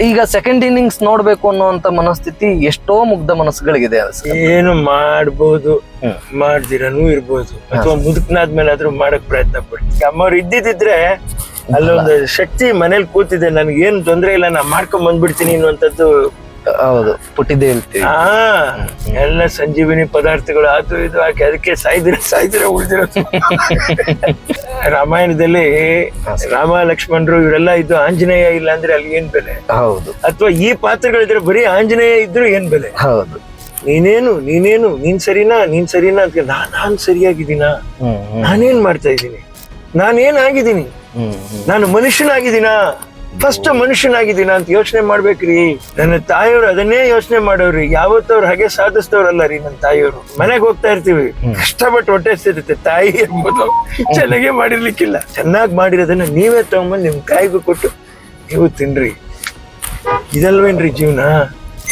ಈಗ second innings ನೋಡ್ಬೇಕು ಅನ್ನುವಂತ ಮನಸ್ಥಿತಿ ಎಷ್ಟೋ ಮುಗ್ಧ ಮನಸ್ಸುಗಳಿಗಿದೆ ಅನ್ಸುತ್ತೆ ಏನು ಮಾಡ್ಬೋದು ಮಾಡ್ದಿರನು ಇರ್ಬೋದು. ಅಥವಾ ಮುದುಕ್ನಾದ್ಮೇಲೆ ಆದ್ರೂ ಮಾಡಕ್ ಪ್ರಯತ್ನ ಪಡ್ತೀನಿ ಅಮ್ಮವ್ರು ಇದ್ದಿದ್ರೆ ಅಲ್ಲೊಂದು ಶಕ್ತಿ ಮನೇಲಿ ಕೂತಿದೆ ನನ್ಗೆ ಏನು ತೊಂದ್ರೆ ಇಲ್ಲ ನಾ ಮಾಡ್ಕೊಂಡ್ ಬಂದ್ಬಿಡ್ತೀನಿ ಅನ್ನುವಂಥದ್ದು ಹೌದು ಪುಟ್ಟಿದ್ದೆ ಹೇಳ್ತೀವಿ. ಎಲ್ಲ ಸಂಜೀವಿನಿ ಪದಾರ್ಥಗಳು ಅದು ಇದು ಹಾಕಿ ಅದಕ್ಕೆ ಸಾಯ್ದಿರ ಸಾಯ್ದಿರ ಉಳಿದಿರ. ರಾಮಾಯಣದಲ್ಲಿ ರಾಮ ಲಕ್ಷ್ಮಣರು ಇವರೆಲ್ಲ ಇದ್ದು ಆಂಜನೇಯ ಇಲ್ಲ ಅಂದ್ರೆ ಅಲ್ಲಿ ಏನ್ ಬೆಲೆ? ಹೌದು. ಅಥವಾ ಈ ಪಾತ್ರಗಳಿದ್ರೆ ಬರೀ ಆಂಜನೇಯ ಇದ್ರು ಏನ್ ಬೆಲೆ? ಹೌದು. ನೀನೇನು ನೀನೇನು ನೀನ್ ಸರಿನಾ ನೀನ್ ಸರಿನಾ ಅಂತ ನಾ ನಾನ್ ಸರಿಯಾಗಿದ್ದೀನಾ? ನಾನೇನ್ ಮಾಡ್ತಾ ಇದ್ದೀನಿ? ನಾನೇನ್ ಆಗಿದ್ದೀನಿ? ನಾನು ಮನುಷ್ಯನಾಗಿದ್ದೀನಾ? ಫಸ್ಟ್ ಮನುಷ್ಯನಾಗಿದ್ದೀನ ಅಂತ ಯೋಚನೆ ಮಾಡ್ಬೇಕ್ರಿ. ನನ್ನ ತಾಯಿಯವರು ಅದನ್ನೇ ಯೋಚನೆ ಮಾಡೋರಿ. ಯಾವತ್ತವ್ರು ಹಾಗೆ ಸಾಧಿಸ್ತವ್ರಲ್ಲ ರೀ ನನ್ನ ತಾಯಿಯವರು. ಮನೆಗೆ ಹೋಗ್ತಾ ಇರ್ತೀವಿ. ಕಷ್ಟಪಟ್ಟು ಹೊಟ್ಟೆ ಸೇರುತ್ತೆ ತಾಯಿ ಎಂಬುದು ಚೆನ್ನಾಗೇ ಮಾಡಿರ್ಲಿಕ್ಕಿಲ್ಲ. ಚೆನ್ನಾಗಿ ಮಾಡಿರೋದನ್ನ ನೀವೇ ತಗೊಂಬಂದು ನಿಮ್ ಕಾಯಿಗೂ ಕೊಟ್ಟು ನೀವು ತಿನ್ರಿ. ಇದಲ್ವೇನ್ರಿ ಜೀವನ?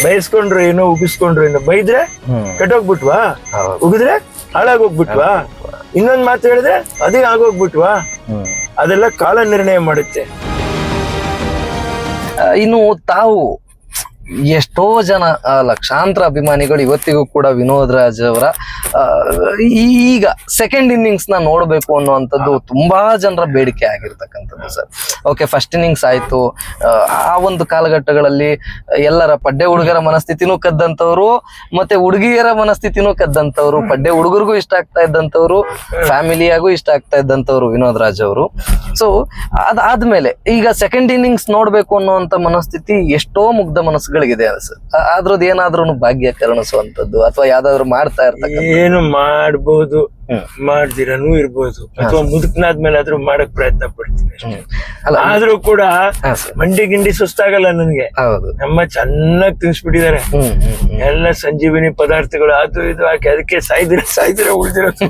ಬಯಸ್ಕೊಂಡ್ರು ಏನೋ ಉಗಿಸ್ಕೊಂಡ್ರು ಏನೋ ಬೈದ್ರೆ ಕೆಟ್ಟೋಗ್ಬಿಟ್ವಾ? ಉಗಿದ್ರೆ ಹಾಳಾಗೋಗ್ಬಿಟ್ವಾ? ಇನ್ನೊಂದ್ ಮಾತು ಹೇಳಿದ್ರೆ ಅದೇ ಆಗೋಗ್ಬಿಟ್ವಾ? ಅದೆಲ್ಲ ಕಾಲ ನಿರ್ಣಯ ಮಾಡುತ್ತೆ. ಇನ್ನು ತಾವು ಎಷ್ಟೋ ಜನ ಲಕ್ಷಾಂತರ ಅಭಿಮಾನಿಗಳು ಇವತ್ತಿಗೂ ಕೂಡ ವಿನೋದ್ ರಾಜ್ ಅವರ ಈಗ ಸೆಕೆಂಡ್ ಇನ್ನಿಂಗ್ಸ್ನ ನೋಡಬೇಕು ಅನ್ನುವಂಥದ್ದು ತುಂಬಾ ಜನರ ಬೇಡಿಕೆ ಆಗಿರ್ತಕ್ಕಂಥದ್ದು ಸರ್. ಓಕೆ ಫಸ್ಟ್ ಇನ್ನಿಂಗ್ಸ್ ಆಯ್ತು. ಆ, ಒಂದು ಕಾಲಘಟ್ಟಗಳಲ್ಲಿ ಎಲ್ಲರ ಪಡ್ಡೆ ಹುಡುಗರ ಮನಸ್ಥಿತಿನೂ ಕದ್ದಂತವ್ರು ಮತ್ತೆ ಹುಡುಗಿಯರ ಮನಸ್ಥಿತಿನೂ ಕದ್ದಂತವ್ರು ಪಡ್ಡೆ ಹುಡುಗರಿಗೂ ಇಷ್ಟ ಆಗ್ತಾ ಇದ್ದಂಥವ್ರು ಫ್ಯಾಮಿಲಿಯಾಗೂ ಇಷ್ಟ ಆಗ್ತಾ ಇದ್ದಂಥವ್ರು ವಿನೋದ್ ರಾಜ್ ಅವರು. ಸೊ ಅದಾದ್ಮೇಲೆ ಈಗ ಸೆಕೆಂಡ್ ಇನ್ನಿಂಗ್ಸ್ ನೋಡ್ಬೇಕು ಅನ್ನುವಂತ ಮನಸ್ಥಿತಿ ಎಷ್ಟೋ ಮುಗ್ಧ ಮನಸ್ಸುಗಳಿಗಿದೆ ಸರ್. ಅದ್ರದ್ದು ಏನಾದ್ರೂ ಭಾಗ್ಯ ಕರುಣಿಸುವಂಥದ್ದು ಅಥವಾ ಯಾವ್ದಾದ್ರು ಮಾಡ್ತಾ ಇರ್ತಕ್ಕಂಥ ಏನು ಮಾಡ್ಬೋದು ಮಾಡ್ದಿರನು ಇರ್ಬೋದು. ಅಥವಾ ಮುದುಕ್ನಾದ್ಮೇಲೆ ಆದ್ರೂ ಮಾಡಕ್ ಪ್ರಯತ್ನ ಪಡ್ತೀನಿ. ಆದ್ರೂ ಕೂಡ ಮಂಡಿ ಗಿಂಡಿ ಸುಸ್ತಾಗಲ್ಲ ನನ್ಗೆ. ನಮ್ಮ ಚೆನ್ನಾಗ್ ತಿನ್ಸ್ಬಿಟ್ಟಿದ್ದಾರೆ. ಎಲ್ಲ ಸಂಜೀವಿನಿ ಪದಾರ್ಥಗಳು ಅದು ಇದು ಹಾಕಿ ಅದಕ್ಕೆ ಸಾಯ್ದಿರ ಸಾಯ್ದಿರ ಉಳಿದಿರೋದು.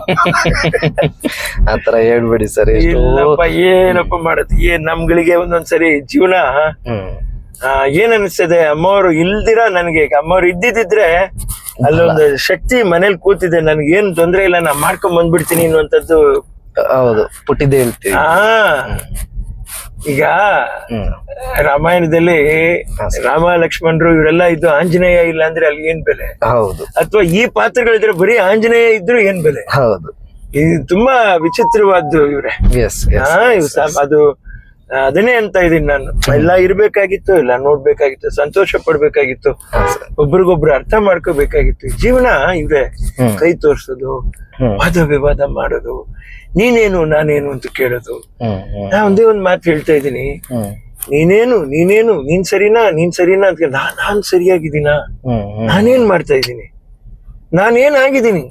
ಆತರ ಹೇಳ್ಬೇಡಿ ಸರ್ ಏನಪ್ಪ ಏನಪ್ಪ ಮಾಡತ್ ಏನ್ ನಮ್ಗಳಿಗೆ ಒಂದೊಂದ್ಸರಿ ಜೀವನ ಏನ್ ಅನಿಸ್ತದೆ? ಅಮ್ಮವ್ರು ಇಲ್ದಿರ ನನ್ಗೆ ಅಮ್ಮವ್ರು ಇದ್ದಿದ್ರೆ ಅಲ್ಲೊಂದು ಶಕ್ತಿ ಮನೇಲಿ ಕೂತಿದೆ ನನ್ಗೆ ಏನ್ ತೊಂದ್ರೆ ಇಲ್ಲ ನಾ ಮಾಡ್ಕೊಂಡ್ ಬಂದ್ಬಿಡ್ತೀನಿ ಅನ್ನುವಂಥದ್ದು. ಹೌದು ಪುಟ್ಟಿದೆ ಹೇಳ್ತೀವಿ. ಹಾ ಈಗ ರಾಮಾಯಣದಲ್ಲಿ ರಾಮ ಲಕ್ಷ್ಮಣರು ಇವರೆಲ್ಲ ಇದ್ದು ಆಂಜನೇಯ ಇಲ್ಲ ಅಂದ್ರೆ ಅಲ್ಲಿ ಏನ್ ಬೆಲೆ? ಹೌದು. ಅಥವಾ ಈ ಪಾತ್ರಗಳಿದ್ರೆ ಬರೀ ಆಂಜನೇಯ ಇದ್ರು ಏನ್ ಬೆಲೆ? ಹೌದು. ಇದು ತುಂಬಾ ವಿಚಿತ್ರವಾದ್ದು ಇವ್ರೆ. ಅದು ಅದನ್ನೇ ಅಂತ ಇದೀನಿ ನಾನು. ಎಲ್ಲ ಇರ್ಬೇಕಾಗಿತ್ತು ಇಲ್ಲ ನೋಡ್ಬೇಕಾಗಿತ್ತು ಸಂತೋಷ ಪಡ್ಬೇಕಾಗಿತ್ತು. ಒಬ್ರಿಗೊಬ್ರು ಅರ್ಥ ಮಾಡ್ಕೋಬೇಕಾಗಿತ್ತು. ಜೀವನ ಇದೆ ಕೈ ತೋರ್ಸೋದು. ವಾದ ವಿವಾದ ಮಾಡೋದು ನೀನೇನು ನಾನೇನು ಅಂತ ಕೇಳೋದು. ನಾ ಒಂದೇ ಒಂದ್ ಮಾತು ಹೇಳ್ತಾ ಇದ್ದೀನಿ. ನೀನೇನು ನೀನೇನು ನೀನ್ ಸರಿನಾ ನೀನ್ ಸರಿನಾ ಅಂತ ನಾನ್ ನಾನ್ ಸರಿಯಾಗಿದ್ದೀನಾ? ನಾನೇನ್ ಮಾಡ್ತಾ ಇದ್ದೀನಿ? ನಾನೇನ್ ಆಗಿದ್ದೀನಿ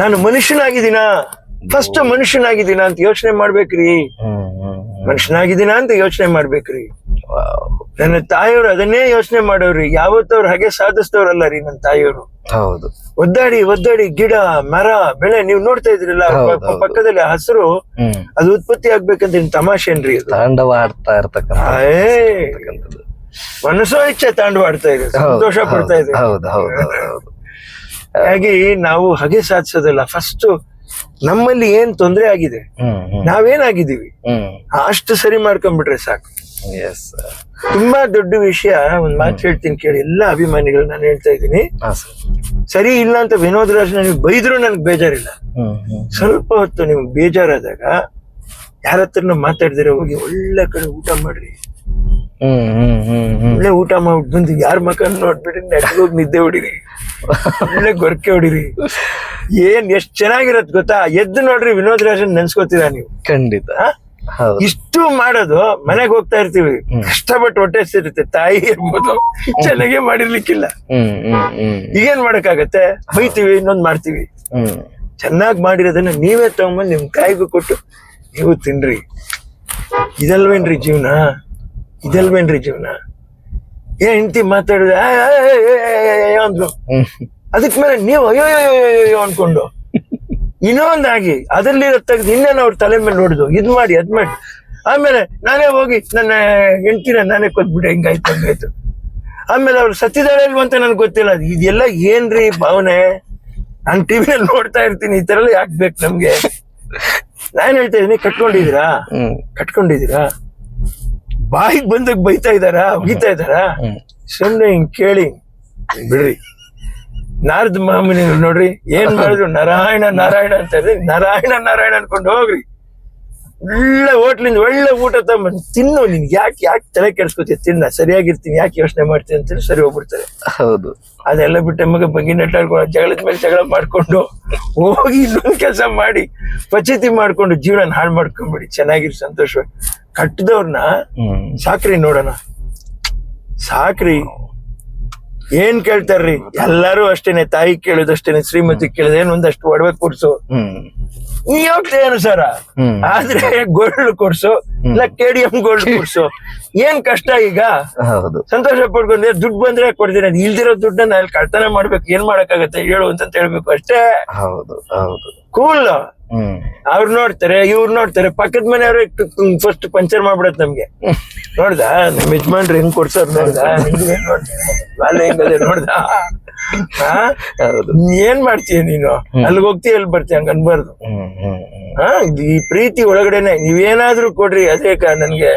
ನಾನು ಮನುಷ್ಯನಾಗಿದ್ದೀನಾ? ಫಸ್ಟ್ ಮನುಷ್ಯನಾಗಿದ್ದೀನಾ ಅಂತ ಯೋಚನೆ ಮಾಡ್ಬೇಕ್ರಿ. ಮನುಷ್ಯನಾಗಿದ್ದೀನಾ ಅಂತ ಯೋಚನೆ ಮಾಡ್ಬೇಕ್ರಿ. ನನ್ನ ತಾಯಿಯವರು ಅದನ್ನೇ ಯೋಚನೆ ಮಾಡೋರಿ. ಯಾವತ್ತವ್ರು ಹಾಗೆ ಸಾಧಿಸ್ತವ್ರಲ್ಲ ರೀ ನನ್ನ ತಾಯಿಯವರು. ಹೌದು. ಒದ್ದಾಡಿ ಒದ್ದಾಡಿ ಗಿಡ ಮರ ಬೆಳೆ ನೀವು ನೋಡ್ತಾ ಇದ್ರಲ್ಲ. ಪಕ್ಕದಲ್ಲಿ ಹಸಿರು ಅದು ಉತ್ಪತ್ತಿ ಆಗ್ಬೇಕಂತ ತಮಾಷೆನ್ರಿ ತಾಂಡವಾಡ್ತಾ ತಾಂಡವ ಆಡ್ತಾ ಇರ್ತಕ್ಕಂಥ. ಮನಸ್ಸೋ ಇಚ್ಛೆ ತಾಂಡವಾಡ್ತಾ ಇದೆ ಸಂತೋಷ ಪಡ್ತಾ ಇದೆ. ಹೌದು ಹೌದು ಹೌದು ಹಾಗಾಗಿ ನಾವು ಹಾಗೆ ಸಾಧಿಸೋದಲ್ಲ. ಫಸ್ಟ್ ನಮ್ಮಲ್ಲಿ ಏನ್ ತೊಂದರೆ ಆಗಿದೆ? ನಾವೇನಾಗಿದ್ದೀವಿ? ಅಷ್ಟು ಸರಿ ಮಾಡ್ಕೊಂಡ್ಬಿಟ್ರೆ ಸಾಕು. ಎಸ್ ತುಂಬಾ ದೊಡ್ಡ ವಿಷಯ ಒಂದ್ ಮಾತು ಹೇಳ್ತೀನಿ ಕೇಳಿ ಎಲ್ಲ ಅಭಿಮಾನಿಗಳು ನಾನು ಹೇಳ್ತಾ ಇದ್ದೀನಿ. ಸರಿ ಇಲ್ಲ ಅಂತ ವಿನೋದ್ ರಾಜ್ ನನಗೆ ಬೈದ್ರು ನನಗೆ ಬೇಜಾರಿಲ್ಲ. ಸ್ವಲ್ಪ ಹೊತ್ತು ನಿಮ್ಗೆ ಬೇಜಾರಾದಾಗ ಯಾರ ಹತ್ರನೂ ಮಾತಾಡ್ದಿರ ಹೋಗಿ ಒಳ್ಳೆ ಕಡೆ ಊಟ ಮಾಡ್ರಿ. ಒಳ್ಳೆ ಊಟ ಮಾಡ್ಬಿಟ್ಟು ಬಂದು ಯಾರ ಮಕನ್ ನೋಡ್ಬಿಟ್ಟು ನೆಟ್ಗೋಗಿ ನಿದ್ದೆ ಹೊಡಿರಿ. ಒಳ್ಳೆ ಗೊರಕೆ ಹೊಡಿರಿ. ಏನ್ ಎಷ್ಟ್ ಚೆನ್ನಾಗಿರತ್ ಗೊತ್ತಾ? ಎದ್ದು ನೋಡ್ರಿ ವಿನೋದ್ ರಾಜನ್ ನೆನ್ಸ್ಕೊತೀರಾ ನೀವು? ಖಂಡಿತ. ಇಷ್ಟು ಮಾಡೋದು ಮನೆಗೆ ಹೋಗ್ತಾ ಇರ್ತೀವಿ. ಕಷ್ಟಪಟ್ಟು ಹೊಟ್ಟೆ ಸೇರುತ್ತೆ ತಾಯಿ ಎಂಬುದು ಚೆನ್ನಾಗೆ ಮಾಡಿರ್ಲಿಕ್ಕಿಲ್ಲ. ಈಗೇನ್ ಮಾಡಕ್ಕಾಗತ್ತೆ? ಹೊಯ್ತೀವಿ ಇನ್ನೊಂದ್ ಮಾಡ್ತೀವಿ. ಚೆನ್ನಾಗಿ ಮಾಡಿರೋದನ್ನ ನೀವೇ ತಗೊಂಬಂದ್ ನಿಮ್ ಕಾಯಿಗೂ ಕೊಟ್ಟು ನೀವು ತಿನ್ರಿ. ಇದಲ್ವೇನ್ರಿ ಜೀವನ? ಇದಲ್ವೇನ್ರಿ ಜೀವನ? ಏ ಹೆಂಡತಿ ಮಾತಾಡಿದ್ರೆ ಹ್ಮ್. ಅದಕ್ ಮೇಲೆ ನೀವು ಅಯ್ಯೋ ಅಯ್ಯೋ, ಅನ್ಕೊಂಡು. ಇನ್ನೊಂದಾಗಿ ಅದರಲ್ಲಿ ತೆಗೆದು ಇನ್ನೇನು ಅವ್ರ ತಲೆ ಮೇಲೆ ನೋಡುದು. ಇದ್ ಮಾಡಿ ಅದ್ ಮಾಡಿ. ಆಮೇಲೆ ನಾನೇ ಹೋಗಿ ನನ್ನ ಹೆಂಡತಿನ ನಾನೇ ಕೊದ್ಬಿಟ್ಟೆ ಹಿಂಗಾಯ್ತು ಹಂಗಾಯ್ತು. ಆಮೇಲೆ ಅವ್ರು ಸತ್ತಿದಾಳೆ ಇಲ್ವ ಅಂತ ನನ್ಗೆ ಗೊತ್ತಿಲ್ಲ. ಇದೆಲ್ಲ ಏನ್ರಿ ಭಾವನೆ? ನಾನು ಟಿವಿಯಲ್ಲಿ ನೋಡ್ತಾ ಇರ್ತೀನಿ ಈ ತರ ಎಲ್ಲ ಯಾಕೆ ಬೇಕು ನಮ್ಗೆ? ನಾನ್ ಹೇಳ್ತಾ ಇದೀನಿ ಕಟ್ಕೊಂಡಿದೀರಾ ಬಾಯಿಗೆ ಬಂದಾಗ ಬೈತಾ ಇದಾರ ಒಗಿತಾ ಇದಾರ ಸುಮ್ನೆ ಹಿಂಗ್ ಕೇಳಿ. ಬಿಡ್ರಿ. ನಾರದ ಮಾಮೂಲಿ ನೋಡ್ರಿ ಏನ್ ಮಾಡಿದ್ರು? ನಾರಾಯಣ ನಾರಾಯಣ ಅಂತ ಹೇಳಿ ನಾರಾಯಣ ನಾರಾಯಣ ಅನ್ಕೊಂಡು ಹೋಗ್ರಿ. ಒಳ್ಳೆ ಹೋಟ್ಲಿಂದ ಒಳ್ಳೆ ಊಟ ತಗೊಂಬಂದು ತಿನ್ನು ನಿನ್. ಯಾಕೆ ಯಾಕೆ ತಲೆ ಕೆಡ್ಸ್ಕೊತೀಯ? ತಿನ್ನ. ಸರಿಯಾಗಿರ್ತೀನಿ. ಯಾಕೆ ಯೋಚನೆ ಮಾಡ್ತೀನಿ ಅಂತೇಳಿ ಸರಿ ಹೋಗ್ಬಿಡ್ತಾರೆ. ಹೌದು. ಅದೆಲ್ಲ ಬಿಟ್ಟು ಮಗ ಬಗ್ಗೆ ನೆಟ್ಟಾಡ್ಕೊಂಡು ಜಗಳದ ಮೇಲೆ ಜಗಳ ಮಾಡ್ಕೊಂಡು ಹೋಗಿ ಇನ್ನೊಂದು ಕೆಲಸ ಮಾಡಿ ಪಚತಿ ಮಾಡ್ಕೊಂಡು ಜೀವನ ಹಾಳು ಮಾಡ್ಕೊಂಡ್ಬಿಡಿ ಚೆನ್ನಾಗಿರಿ ಸಂತೋಷ ಕಟ್ಟದವ್ರನ್ನ ಸಾಕ್ರಿ ನೋಡೋಣ. ಸಾಕ್ರಿ. ಏನ್ ಕೇಳ್ತಾರ್ರಿ? ಎಲ್ಲಾರು ಅಷ್ಟೇನೆ ತಾಯಿ ಕೇಳೋದಷ್ಟೇನೆ ಶ್ರೀಮತಿ ಕೇಳಿದ ಏನ್ ಒಂದಷ್ಟು ಒಡವೆ ಕೊಡ್ಸು. ನೀ ಅನುಸಾರ? ಹ್ಮ್. ಆದ್ರೆ ಗೋಲ್ಡ್ ಕೊಡ್ಸು ಇಲ್ಲ ಕೆಡಿಎಂ ಗೋಲ್ಡ್ ಕೊಡ್ಸು. ಏನ್ ಕಷ್ಟ ಈಗ? ಹೌದು. ಸಂತೋಷ ಪಡ್ಕೊಂಡ್ರೆ ದುಡ್ಡು ಬಂದ್ರೆ ಕೊಡ್ತೀನಿ ಅದು ಇಲ್ದಿರೋ ದುಡ್ಡನ್ನ ಅಲ್ಲಿ ಕಳ್ತನ ಮಾಡ್ಬೇಕು ಏನ್ ಮಾಡಕ್ಕಾಗತ್ತೆ? ಹೇಳು ಅಂತ ಹೇಳ್ಬೇಕು ಅಷ್ಟೇ. ಹೌದು ಹೌದು. ಕೂಲ್ ಅವ್ರು ನೋಡ್ತಾರೆ ಇವ್ರು ನೋಡ್ತಾರೆ. ಪಕ್ಕದ ಮನೆಯವ್ರೆ ಫಸ್ಟ್ ಪಂಚರ್ ಮಾಡ್ಬಿಡತ್ ನಮ್ಗೆ. ನೋಡ್ದ? ನಮ್ ಯಜಮಾನ್ರು ಹೆಂಗ್ ಕೊಡ್ಸೋರ್ ನೋಡ್ದ? ನೋಡ್ದ? ಅಲ್ಲ ಹೆಂಗದೆ ನೋಡ್ದ ಏನ್ ಮಾಡ್ತೀಯ ನೀನು? ಅಲ್ಲಿಗೆ ಹೋಗ್ತೀಯ ಅಲ್ಲಿ ಬರ್ತೀಯ? ಹಂಗ ಅನ್ಬಾರ್ದು. ಹಾ ಈ ಪ್ರೀತಿ ಒಳಗಡೆನೆ. ನೀವೇನಾದ್ರೂ ಕೊಡ್ರಿ ಅದೇ ಕ- ನನ್ಗೆ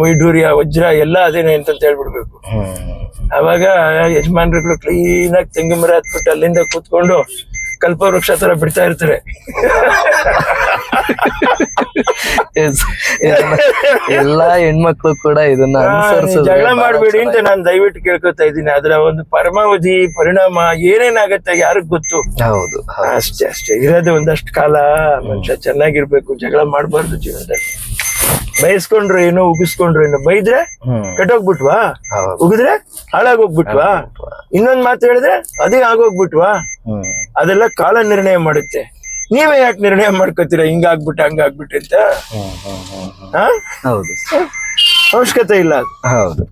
ವೈಢೂರ್ಯ ವೈಡೂರ್ಯ ವಜ್ರ ಎಲ್ಲ ಅದೇನೆ ಅಂತ ಹೇಳ್ಬಿಡ್ಬೇಕು. ಅವಾಗ ಯಜಮಾನ್ರುಗಳು ಕ್ಲೀನ್ ಆಗಿ ತೆಂಗಿನ ಮರ ಹತ್ಬಿಟ್ಟು ಅಲ್ಲಿಂದ ಕೂತ್ಕೊಂಡು ಕಲ್ಪವೃಕ್ಷ ತರ ಬಿಡ್ತಾ ಇರ್ತಾರೆ. ಎಲ್ಲಾ ಹೆಣ್ಮಕ್ಳು ಕೂಡ ಇದನ್ನ ಜಗಳ ಮಾಡ್ಬೇಡಿ ಅಂತ ನಾನು ದಯವಿಟ್ಟು ಕೇಳ್ಕೊತಾ ಇದ್ದೀನಿ. ಅದರ ಒಂದು ಪರಮಾವಧಿ ಪರಿಣಾಮ ಏನೇನಾಗತ್ತೆ ಯಾರಿಗ್ ಗೊತ್ತು? ಹೌದು. ಅಷ್ಟೇ ಅಷ್ಟೇ. ಇರೋದೇ ಒಂದಷ್ಟು ಕಾಲ ಮನುಷ್ಯ ಚೆನ್ನಾಗಿರ್ಬೇಕು ಜಗಳ ಮಾಡಬಾರ್ದು ಜೀವನದಲ್ಲಿ. ಬಯಸ್ಕೊಂಡ್ರು ಏನೋ ಉಗಿಸ್ಕೊಂಡ್ರು ಏನೋ. ಬೈದ್ರೆ ಕೆಟ್ಟೋಗ್ಬಿಟ್ವಾ? ಉಗಿದ್ರೆ ಹಾಳಾಗೋಗ್ಬಿಟ್ವಾ? ಇನ್ನೊಂದ್ ಮಾತು ಹೇಳಿದ್ರೆ ಅದೇ ಆಗೋಗ್ಬಿಟ್ವಾ? ಅದೆಲ್ಲ ಕಾಲ ನಿರ್ಣಯ ಮಾಡುತ್ತೆ. ನೀವೇ ಯಾಕೆ ನಿರ್ಣಯ ಮಾಡ್ಕೋತೀರಾ? ಹಿಂಗಾಗ್ಬಿಟ್ಟೆ ಹಂಗಾಗ್ಬಿಟ್ಟೆ ಅಂತ? ಹೌದು. ಅವಶ್ಯಕತೆ ಇಲ್ಲ. ಹೌದು.